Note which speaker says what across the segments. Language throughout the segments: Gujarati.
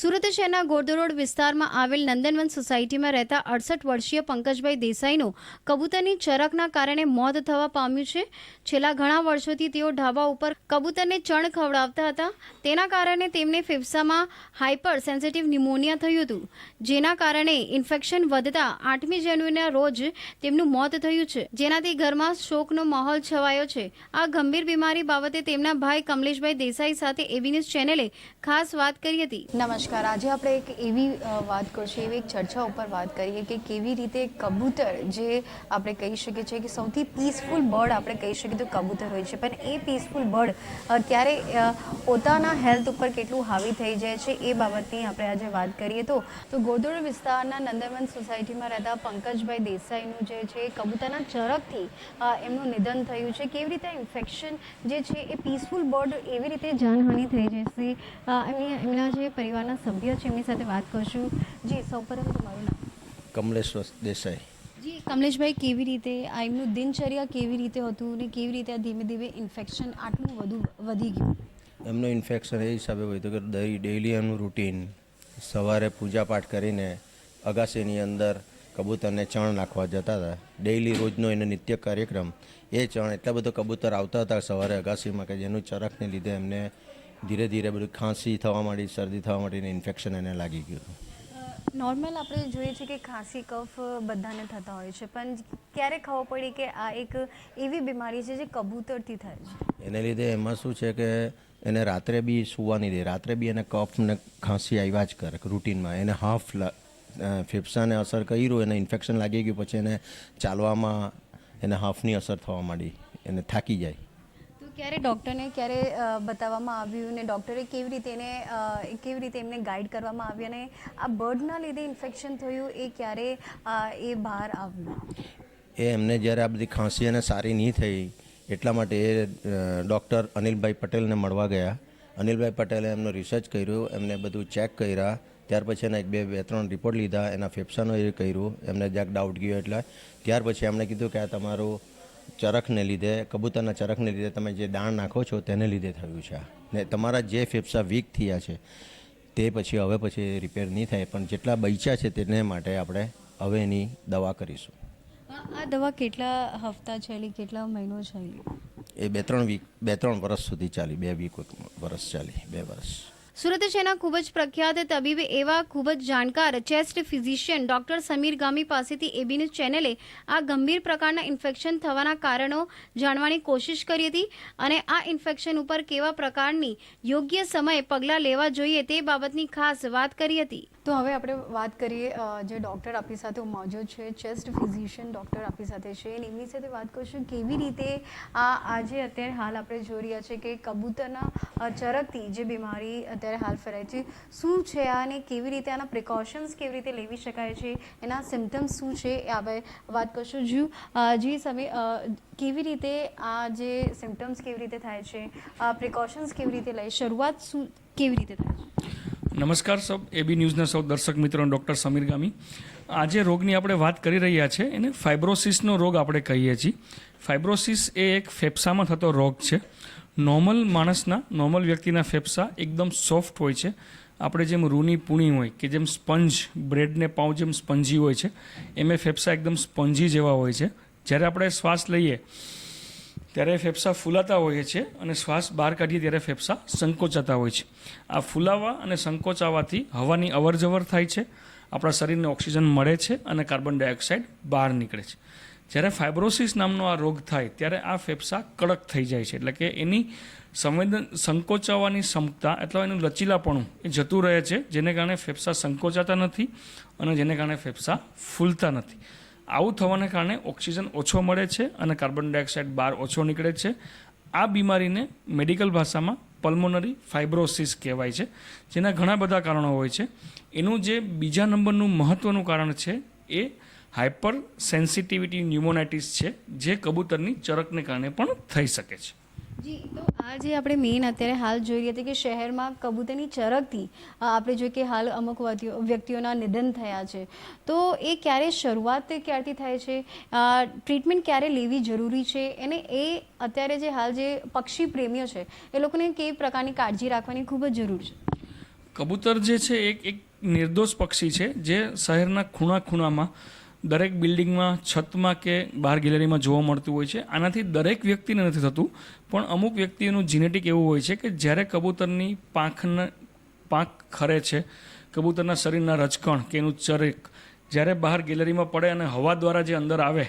Speaker 1: સુરત શહેરના ગોરધો વિસ્તારમાં આવેલ નંદનવન સોસાયટીમાં રહેતા અડસઠ વર્ષીય પંકજભાઈ દેસાઈનું કબૂતરની ચરકના કારણે મોત થવા પામ્યું છે. છેલ્લા ઘણા વર્ષોથી તેઓ ઢાબા ઉપર કબૂતરને ચણ ખવડાવતા હતા. તેના કારણે તેમને ફેફસામાં હાઇપર સેન્સિટિવ ન્યુમોનિયા થયું હતું. જેના કારણે ઇન્ફેક્શન વધતા આઠમી જાન્યુઆરીના રોજ તેમનું મોત થયું છે. જેનાથી ઘરમાં શોકનો માહોલ છવાયો છે. આ ગંભીર બીમારી બાબતે તેમના ભાઈ કમલેશભાઈ દેસાઈ સાથે એબી ન્યૂઝ ચેનલે ખાસ વાત કરી હતી.
Speaker 2: નમસ્કાર. આજે આપણે એક એવી વાત કરશું, એવી એક ચર્ચા ઉપર વાત કરીએ કે કેવી રીતે કબૂતર જે આપણે કહી શકીએ છીએ કે સૌથી પીસફુલ બર્ડ આપણે કહી શકીએ તો કબૂતર હોય છે. પણ એ પીસફુલ બર્ડ ક્યારે પોતાના હેલ્થ ઉપર કેટલું હાવી થઈ જાય છે એ બાબતની આપણે આજે વાત કરીએ તો. તો ગોદોડ વિસ્તારના નંદનવન સોસાયટીમાં રહેતા પંકજભાઈ દેસાઈનું જે છે, કબૂતરના ચરકથી એમનું નિધન થયું છે. કેવી રીતે ઇન્ફેક્શન જે છે એ પીસફુલ બર્ડ એવી રીતે જાનહાનિ થઈ જશે? એમની, એમના જે પરિવારના સભ્યો છે એમની સાથે વાત કરશું. જી સૌપ્રથમ તમારું નામ
Speaker 3: કમલેશ દેસાઈ.
Speaker 2: જી કમલેશભાઈ કેવી રીતે આ એમનું દિનચર્યા કેવી રીતે હતું ને કેવી રીતે આ ધીમે ધીમે ઇન્ફેક્શન આટલું વધુ વધી ગયું?
Speaker 3: એમનું ઇન્ફેક્શન એ હિસાબે હોય તો કે ડેઇલી એમનું રૂટીન સવારે પૂજાપાઠ કરીને અગાસીની અંદર કબૂતરને ચણ નાખવા જતા હતા. ડેઈલી રોજનો એનો નિત્ય કાર્યક્રમ. એ ચણ એટલા બધો કબૂતર આવતા હતા સવારે અગાસીમાં કે જેનું ચરકને લીધે એમને ધીરે ધીરે બધું ખાંસી થવા માંડી શરદી થવા માંડીને ઇન્ફેક્શન એને લાગી ગયું.
Speaker 2: નોર્મલ આપણે જોઈએ છીએ કે ખાંસી કફ બધાને થતા હોય છે પણ ક્યારે ખબર પડી કે આ એક એવી બીમારી છે જે કબૂતરથી થાય છે?
Speaker 3: એને લીધે એમાં શું છે કે એને રાત્રે બી સૂવાની દે રાત્રે બી એને કફ ને ખાંસી આવ્યા જ કરે રૂટીનમાં. એને હાફ ફેફસાને અસર કર્યું એને ઇન્ફેક્શન લાગી ગયું પછી એને ચાલવામાં એને હાફની અસર થવા માંડી એને થાકી જાય.
Speaker 2: ક્યારે ડૉક્ટરને ક્યારે બતાવવામાં આવ્યું ને ડૉક્ટરે કેવી રીતે એને કેવી રીતે એમને ગાઈડ કરવામાં આવ્યું અને આ બર્ડના લીધે ઇન્ફેક્શન થયું એ ક્યારે એ બહાર આવ્યું?
Speaker 3: એ એમને જ્યારે આ બધી ખાંસી અને સારી નહીં થઈ, એટલા માટે એ ડૉક્ટર અનિલભાઈ પટેલને મળવા ગયા. અનિલભાઈ પટેલે એમનો રિસર્ચ કર્યું, એમને બધું ચેક કર્યા, ત્યાર પછી એના એક બે બે, ત્રણ રિપોર્ટ લીધા, એના ફેફસાનો એ કર્યું, એમને જ્યાં ડાઉટ ગયો એટલે. ત્યાર પછી એમણે કીધું કે આ તમારું ચરખને લીધે કબૂતરના ચરખને લીધે તમે જે દાણ નાખો છો તેને લીધે થયું છે. ને તમારા જે ફેફસા વીક થયા છે તે પછી હવે પછી રિપેર નહીં થાય પણ જેટલા બૈચા છે તેને માટે આપણે હવે એની દવા કરીશું.
Speaker 2: આ આ દવા કેટલા હપ્તા ચાલી કેટલા મહિનો ચાલી?
Speaker 3: એ બે ત્રણ વીક બે ત્રણ વર્ષ સુધી ચાલી બે વીક વર્ષ ચાલી બે વર્ષ.
Speaker 1: સુરત શહેરના ખૂબ જ પ્રખ્યાત તબીબ એવા ખૂબ જ જાણકાર, chest physician doctor Samir Gami પાસેથી એબી ચેનલે આ ગંભીર પ્રકારના ઇન્ફેક્શન થવાના કારણો જાણવાની કોશિશ કરી હતી અને આ ઇન્ફેક્શન ઉપર કેવા પ્રકારની યોગ્ય સમયે પગલાં લેવા જોઈએ તે બાબતની ખાસ વાત કરી હતી.
Speaker 2: તો હવે આપણે વાત કરીએ જે ડૉક્ટર આપણી સાથે મોજૂદ છે, ચેસ્ટ ફિઝિશિયન ડૉક્ટર આપણી સાથે છે. અને એમની સાથે વાત કરશું કેવી રીતે આ, આજે અત્યારે હાલ આપણે જોઈ રહ્યા છે કે કબૂતરના ચરકથી જે બીમારી અત્યારે હાલ ફેરાય છે. શું છે આ અને કેવી રીતે આના પ્રિકોશન્સ કેવી રીતે લેવી શકાય છે? એના સિમ્ટમ્સ શું છે? એ આપણે વાત કરશું. જુ જી સમય કેવી રીતે આ જે સિમ્ટમ્સ કેવી રીતે થાય છે પ્રિકોશન્સ કેવી રીતે લઈ, શરૂઆત શું, કેવી રીતે થાય છે?
Speaker 4: નમસ્કાર સૌ એબી ન્યૂઝના સૌ દર્શક મિત્રો, ડૉક્ટર સમીર ગામી. આજે રોગની આપણે વાત કરી રહ્યા છે, એને ફાઇબ્રોસિસનો રોગ આપણે કહીએ છીએ. ફાઇબ્રોસિસ એ એક ફેફસામાં થતો રોગ છે. નોર્મલ માણસના, નોર્મલ વ્યક્તિના ફેફસા એકદમ સોફ્ટ હોય છે. આપણે જેમ રૂની પૂણી હોય કે જેમ સ્પંજ, બ્રેડને પાઉં જેમ સ્પંજી હોય છે, એમ એ ફેફસા એકદમ સ્પંજી જેવા હોય છે. જ્યારે આપણે શ્વાસ લઈએ, ત્યારે ફેફસા ફૂલાતા હોય છે અને શ્વાસ બહાર કાઢીએ ત્યારે ફેફસા સંકોચાતા હોય છે. આ ફૂલાવા અને સંકોચાવાથી હવાની અવરજવર થાય છે, આપણા શરીરને ઓક્સિજન મળે છે અને કાર્બન ડાયોક્સાઇડ બહાર નીકળે છે. જ્યારે ફાઇબ્રોસિસ નામનો આ રોગ થાય, ત્યારે આ ફેફસા કડક થઈ જાય છે. એટલે કે એની સંવેદન સંકોચાવાની ક્ષમતા એટલે એનું લચીલાપણું એ જતું રહે છે, જેને કારણે ફેફસા સંકોચાતા નથી અને જેને કારણે ફેફસા ફૂલતા નથી. આવું થવાને કારણે ઓક્સિજન ઓછો મળે છે અને કાર્બન ડાયોક્સાઇડ બહાર ઓછો નીકળે છે. આ બીમારીને મેડિકલ ભાષામાં પલ્મોનરી ફાઇબ્રોસિસ કહેવાય છે, જેના ઘણા બધા કારણો હોય છે. એનું જે બીજા નંબરનું મહત્ત્વનું કારણ છે એ હાઇપર સેન્સિટિવિટી ન્યુમોનાઇટિસ છે જે કબૂતરની ચરકને કારણે પણ થઈ શકે છે.
Speaker 2: જી તો આ જે આપણે મેઇન અત્યારે હાલ જોઈ રહ્યા હતા કે શહેરમાં કબૂતરની ચરકથી આપણે જોઈએ કે હાલ અમુક વ્યક્તિઓના નિધન થયા છે. તો એ ક્યારે શરૂઆત ક્યારથી થાય છે? ટ્રીટમેન્ટ ક્યારે લેવી જરૂરી છે? અને એ અત્યારે જે હાલ જે પક્ષી પ્રેમીઓ છે એ લોકોને કેવી પ્રકારની કાળજી રાખવાની ખૂબ જ જરૂર છે?
Speaker 4: કબૂતર જે છે એક એક નિર્દોષ પક્ષી છે જે શહેરના ખૂણા ખૂણામાં દરેક બિલ્ડિંગમાં, છતમાં કે બહાર ગેલેરીમાં જોવા મળતું હોય છે. આનાથી દરેક વ્યક્તિને નથી થતું, પણ અમુક વ્યક્તિઓનું જીનેટિક એવું હોય છે કે જ્યારે કબૂતરની પાંખને, પાંખ ખરે છે, કબૂતરના શરીરના રજકણ કે એનું ચરેક જ્યારે બહાર ગેલેરીમાં પડે અને હવા દ્વારા જે અંદર આવે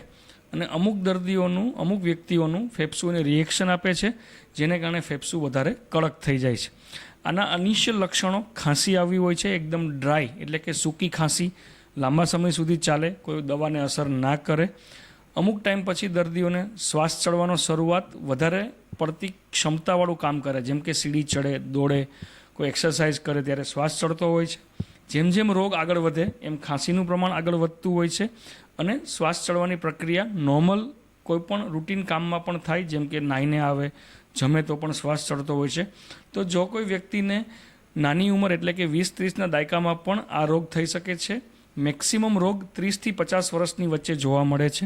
Speaker 4: અને અમુક દર્દીઓનું, અમુક વ્યક્તિઓનું ફેફસું એને રિએક્શન આપે છે, જેને કારણે ફેફસું વધારે કડક થઈ જાય છે. આના અનિશ્ચિત લક્ષણો ખાંસી આવી હોય છે, એકદમ ડ્રાય એટલે કે સૂકી ખાંસી લાંબા સમય સુધી ચાલે, કોઈ દવાને અસર ના કરે. અમુક ટાઈમ પછી દર્દીઓને શ્વાસ ચડવાનો શરૂઆત વધારે પડતી ક્ષમતાવાળું કામ કરે, જેમ કે સીડી ચડે, દોડે, કોઈ એક્સરસાઇઝ કરે ત્યારે શ્વાસ ચડતો હોય છે. જેમ જેમ રોગ આગળ વધે, એમ ખાંસીનું પ્રમાણ આગળ વધતું હોય છે અને શ્વાસ ચડવાની પ્રક્રિયા નોર્મલ કોઈપણ રૂટીન કામમાં પણ થાય, જેમ કે નાહીને આવે, જમે તો પણ શ્વાસ ચડતો હોય છે. તો જો કોઈ વ્યક્તિને નાની ઉંમર એટલે કે વીસ ત્રીસના દાયકામાં પણ આ રોગ થઈ શકે છે મેક્સિમમ રોગ ત્રીસથી પચાસ વર્ષની વચ્ચે જોવા મળે છે.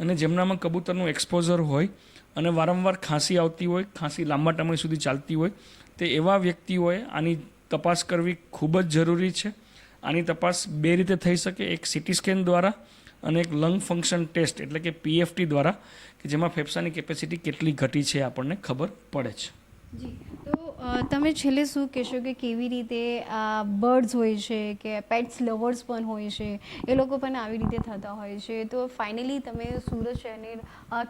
Speaker 4: અને જેમનામાં કબૂતરનું એક્સપોઝર હોય અને વારંવાર ખાંસી આવતી હોય, ખાંસી લાંબા સમય સુધી ચાલતી હોય, તે એવા વ્યક્તિઓએ આની તપાસ કરવી ખૂબ જ જરૂરી છે. આની તપાસ બે રીતે થઈ શકે, એક સિટી સ્કેન દ્વારા અને એક લંગ ફંક્શન ટેસ્ટ એટલે કે પીએફટી દ્વારા, કે જેમાં ફેફસાની કેપેસિટી કેટલી ઘટી છે આપણને ખબર પડે છે.
Speaker 1: જી, તો તમે છેલ્લે શું કહેશો કે કેવી રીતે આ બર્ડ્સ હોય છે કે પેટ્સ લવર્સ પણ હોય છે, એ લોકો પણ આવી રીતે થતા હોય છે, તો ફાઇનલી તમે સુરત શહેરને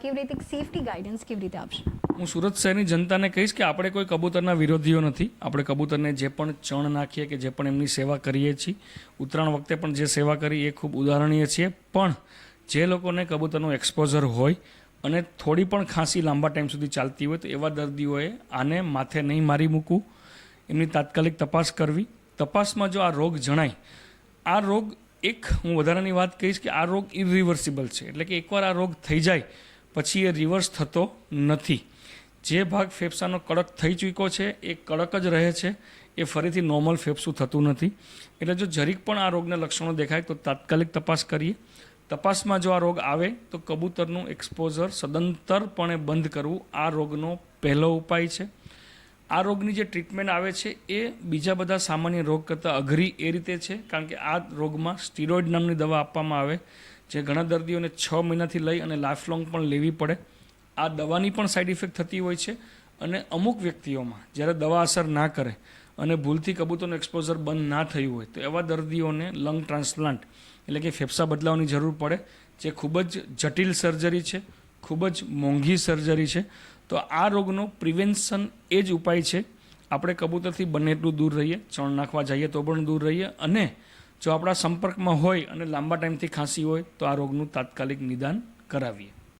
Speaker 1: કેવી રીતે સેફટી ગાઈડન્સ કેવી રીતે આપશો?
Speaker 4: હું સુરત શહેરની જનતાને કહીશ કે આપણે કોઈ કબૂતરના વિરોધીઓ નથી. આપણે કબૂતરને જે પણ ચણ નાખીએ કે જે પણ એમની સેવા કરીએ છીએ ઉત્તરાયણ વખતે પણ જે સેવા કરી એ ખૂબ ઉદાહરણીય છીએ. પણ જે લોકોને કબૂતરનું એક્સપોઝર હોય અને થોડી પણ ખાંસી લાંબા ટાઈમ સુધી ચાલતી હોય તો એવા દર્દીઓએ આને માથે નહીં મારી મૂકવું. એમની તાત્કાલિક તપાસ કરવી. તપાસમાં જો આ રોગ જણાય, આ રોગ એક, હું વધારાની વાત કહીશ કે આ રોગ ઇરિવર્સિબલ છે. એટલે કે એકવાર આ રોગ થઈ જાય, પછી એ રિવર્સ થતો નથી. જે ભાગ ફેફસાનો કડક થઈ ચૂક્યો છે, એ કડક જ રહે છે, એ ફરીથી નોર્મલ ફેફસું થતું નથી. એટલે જો જરીક પણ આ રોગના લક્ષણો દેખાય તો તાત્કાલિક તપાસ કરીએ. તપાસમાં જો આ રોગ આવે, તો કબૂતરનું એક્સપોઝર સદંતરપણે બંધ કરવું આ રોગનો પહેલો ઉપાય છે. આ રોગની જે ટ્રીટમેન્ટ આવે છે, એ બીજા બધા સામાન્ય રોગ કરતાં અઘરી એ રીતે છે, કારણ કે આ રોગમાં સ્ટીરોઇડ નામની દવા આપવામાં આવે, જે ઘણા દર્દીઓને છ મહિનાથી લઈ અને લાઈફ લોંગ પણ લેવી પડે. આ દવાની પણ સાઈડ ઇફેક્ટ થતી હોય છે અને અમુક વ્યક્તિઓમાં જ્યારે દવા અસર ના કરે અને ભૂલથી કબૂતરનું એક્સપોઝર બંધ ના થયું હોય, તો એવા દર્દીઓને લંગ ટ્રાન્સપ્લાન્ટ એટલે કે ફેફસા બદલાવાની જરૂર પડે, જે ખૂબ જ જટિલ સર્જરી છે, ખૂબ જ મોંઘી સર્જરી છે. તો આ રોગનો પ્રિવેન્શન એ જ ઉપાય છે. આપણે કબૂતરથી બને એટલું દૂર રહીએ, ચણ નાખવા જઈએ તો પણ દૂર રહીએ. અને જો આપણા સંપર્કમાં હોય અને લાંબા ટાઈમથી ખાંસી હોય, તો આ રોગનું તાત્કાલિક નિદાન કરાવીએ.